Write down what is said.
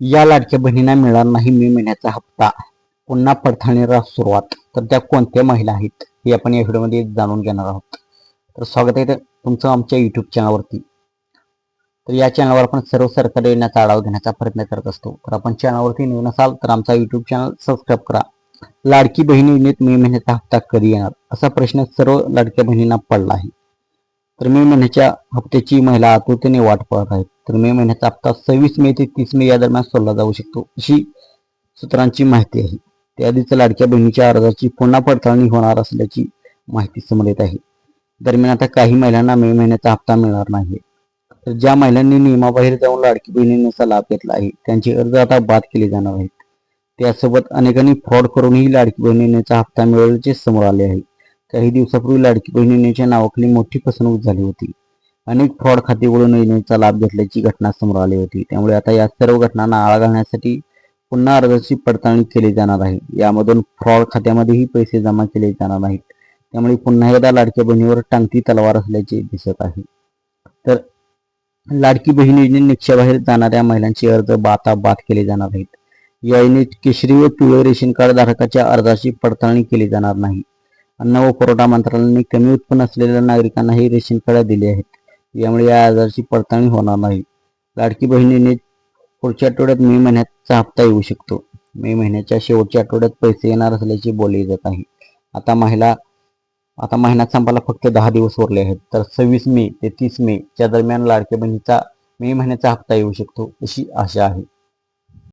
या लाडक्या बहिणींना मिळणार नाही मे महिन्याचा हप्ता. पुन्हा पडताळणीला सुरुवात. तर त्या कोणत्या महिला आहेत हे आपण या व्हिडिओमध्ये जाणून घेणार आहोत. तर स्वागत आहे तुमचं आमच्या युट्यूब चॅनलवरती तर या चॅनलवर आपण सर्व सरकारी योजनाचा आढावा घेण्याचा प्रयत्न करत असतो. तर आपण चॅनलवरती नवीन असाल तर आमचा युट्यूब चॅनल सबस्क्राईब करा. लाडकी बहिणी योजनेत मे महिन्याचा हप्ता कधी येणार असा प्रश्न सर्व लाडक्या बहिणींना पडला आहे. तर मे महिन्याच्या हप्त्याची महिला आतुरतेने वाट पाहत आहेत. तर मे महिन्याचा हप्ता सव्वीस मे ते तीस मे या दरम्यान सोडला जाऊ शकतो अशी सूत्रांची माहिती आहे. त्याआधीच लाडक्या बहिणीच्या अर्जाची पुन्हा पडताळणी होणार असल्याची माहिती समोर येत आहे. दरम्यान आता काही महिलांना मे महिन्याचा हप्ता मिळणार नाही. तर ज्या महिलांनी नियमाबाहेर जाऊन लाडकी बहिणींचा लाभ घेतला आहे त्यांचे अर्ज आता बाद केले जाणार आहेत. त्यासोबत अनेकांनी फ्रॉड करूनही लाडकी बहिणीचा हप्ता मिळवल्याचे समोर आले आहे. काही दिवसापूर्वी लाडकी बहिणीच्या नावाखाली मोठी फसवणूक झाली होती. अनेक फ्रॉड खाते उघडून योजनेचा लाभ घेतल्याची घटना समोर आली होती. त्यामुळे आता या सर्व घटनांना आळा घालण्यासाठी पुन्हा अर्जाची पडताळणी केली जाणार आहे. यामधून फ्रॉड खात्यामध्येही पैसे जमा केले जाणार नाहीत त्यामुळे पुन्हा एकदा लाडक्या बहिणीवर टांगती तलवार असल्याचे दिसत आहे. तर लाडकी बहीण योजने निक्षाबाहेर जाणाऱ्या महिलांचे अर्ज बाताबात केले जाणार आहेत. या योजनेत केशरी व पिवळे रेशन कार्ड धारकाच्या अर्जाची पडताळणी केली जाणार नाही. अन्न व पुरवठा मंत्रालयाने कमी उत्पन्न असलेल्या नागरिकांना हे रेशन कार्ड दिले आहेत. यामुळे या आजाराची पडताळणी होणार नाही. लाडकी बहिणीने पुढच्या आठवड्यात मे महिन्याचा हप्ता येऊ शकतो. मे महिन्याच्या शेवटच्या आठवड्यात पैसे येणार असल्याचे बोलले जात आहे. आता महिला आता महिना संपायला फक्त दहा दिवस उरले आहेत. तर सव्वीस मे ते तीस मे च्या दरम्यान लाडक्या बहिणीचा मे महिन्याचा हप्ता येऊ शकतो अशी आशा आहे.